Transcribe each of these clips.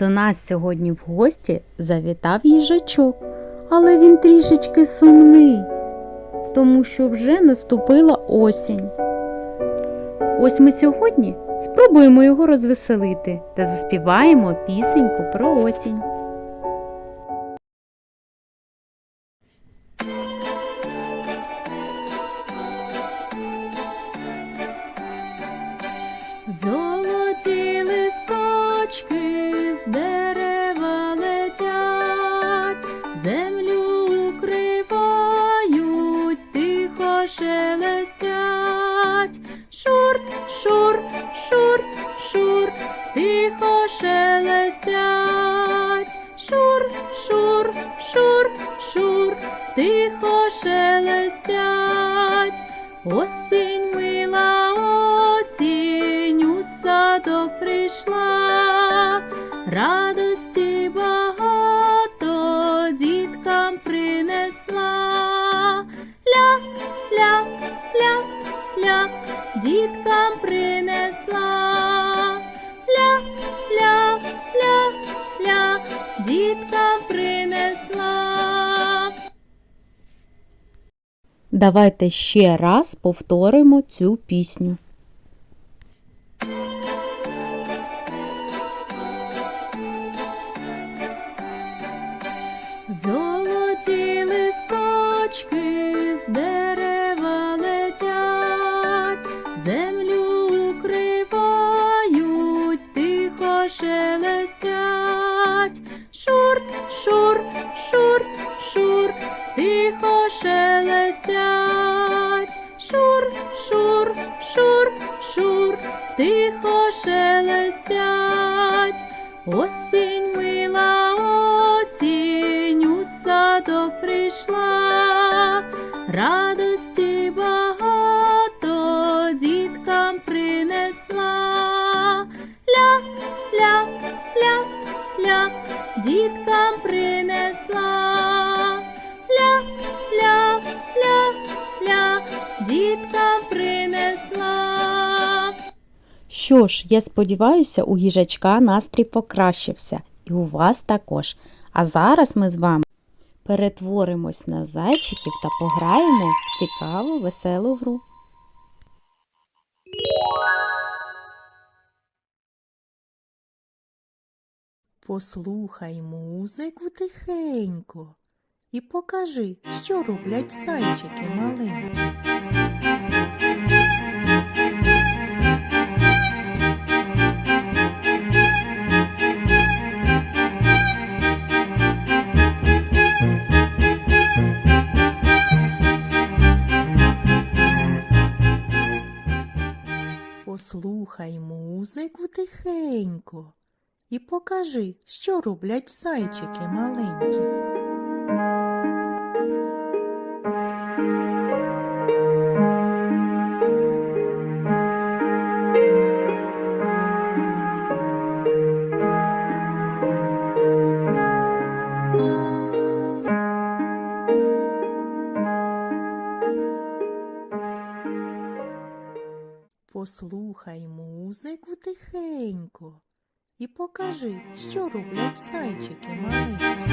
До нас сьогодні в гості завітав їжачок, але він трішечки сумний, тому що вже наступила осінь. Ось ми сьогодні спробуємо його розвеселити та заспіваємо пісеньку про осінь. Осінь мила осінь у садок прийшла, радості багато діткам принесла. Ля, ля, ля, ля, діткам принесла. Ля, ля, ля, ля, діткам принесла. Давайте ще раз повторимо цю пісню. Золоті листочки з дерева летять, землю укривають, тихо шелестять. Шур, шур, прийшла, радості багато діткам принесла. Ля, ля, ля, ля, діткам принесла. Ля, ля, ля, ля, діткам принесла. Що ж, я сподіваюся, у їжачка настрій покращився, і у вас також. А зараз ми з вами перетворимось на зайчиків та пограємо в цікаву веселу гру. Послухай музику тихенько і покажи, що роблять зайчики маленькі. Музику тихенько і покажи, що роблять зайчики маленькі. Послухай музику тихенько і покажи, що роблять зайчики маленькі.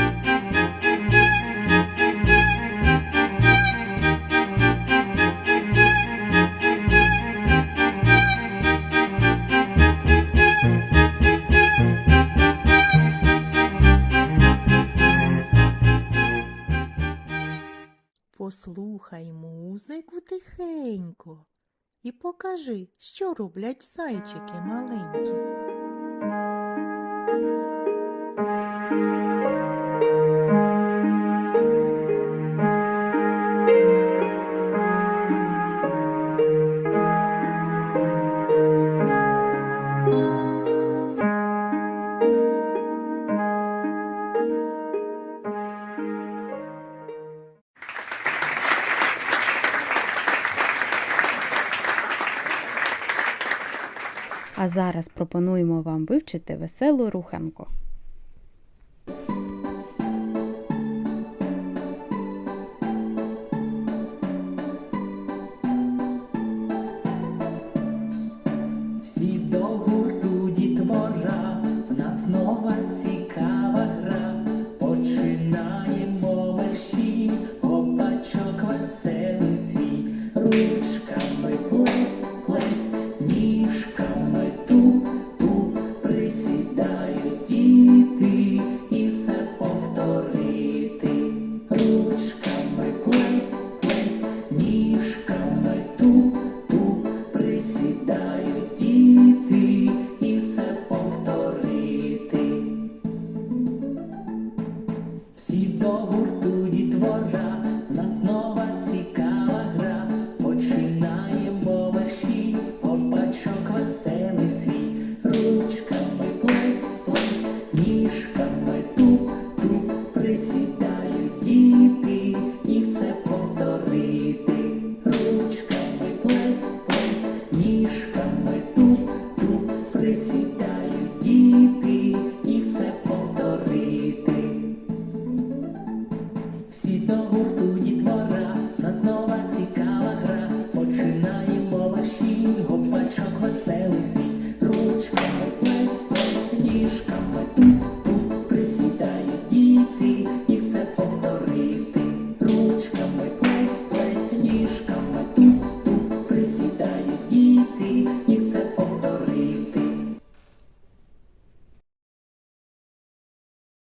Послухай музику тихенько і покажи, що роблять зайчики маленькі. Зараз пропонуємо вам вивчити веселу руханку. До